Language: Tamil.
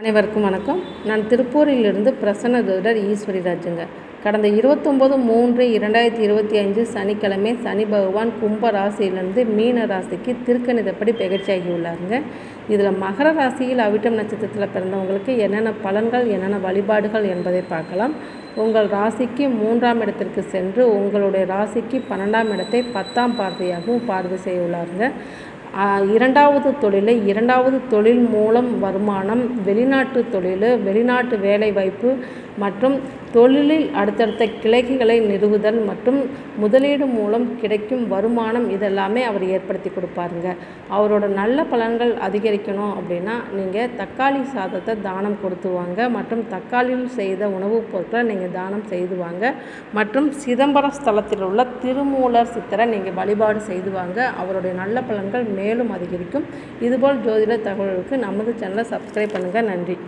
அனைவருக்கும் வணக்கம். நான் திருப்பூரிலிருந்து பிரசன்ன ஜோதிடர் ஈஸ்வரி ராஜுங்க. கடந்த இருபத்தொம்போது மூன்று இரண்டாயிரத்தி இருபத்தி அஞ்சு சனிக்கிழமை சனி பகவான் கும்ப ராசியிலிருந்து மீன ராசிக்கு திருக்கணிதப்படி பயிற்சியாகி உள்ளாருங்க. இதில் மகர ராசியில் அவிட்டம் நட்சத்திரத்தில் பிறந்தவங்களுக்கு என்னென்ன பலன்கள் என்னென்ன வழிபாடுகள் என்பதை பார்க்கலாம். உங்கள் ராசிக்கு மூன்றாம் இடத்திற்கு சென்று உங்களுடைய ராசிக்கு பன்னெண்டாம் இடத்தை பத்தாம் பார்வையாகவும் பார்வை செய்ய உள்ளாருங்க. இரண்டாவது தொழிலை இரண்டாவது தொழில் மூலம் வருமானம் வெளிநாட்டு தொழில் வெளிநாட்டு வேலைவாய்ப்பு மற்றும் தொழிலில் அடுத்தடுத்த கிளைகளை நிறுவுதல் மற்றும் முதலீடு மூலம் கிடைக்கும் வருமானம் இதெல்லாமே அவர் ஏற்படுத்தி கொடுப்பாருங்க. அவரோட நல்ல பலன்கள் அதிகரிக்கணும் அப்படின்னா நீங்கள் தக்காளி சாதத்தை தானம் கொடுத்து வாங்க மற்றும் தக்காளியில் செய்த உணவுப் பொருட்களை நீங்கள் தானம் செய்து வாங்க மற்றும் சிதம்பரம் ஸ்தலத்தில் உள்ள திருமூலர் சித்தரை நீங்கள் வழிபாடு செய்து வாங்க. அவருடைய நல்ல பலன்கள் மே மேலும் அதிகரிக்கும். இதுபோல் ஜோதிட தகவல்களுக்கு நமது சேனலை சப்ஸ்கிரைப் பண்ணுங்கள் நன்றி.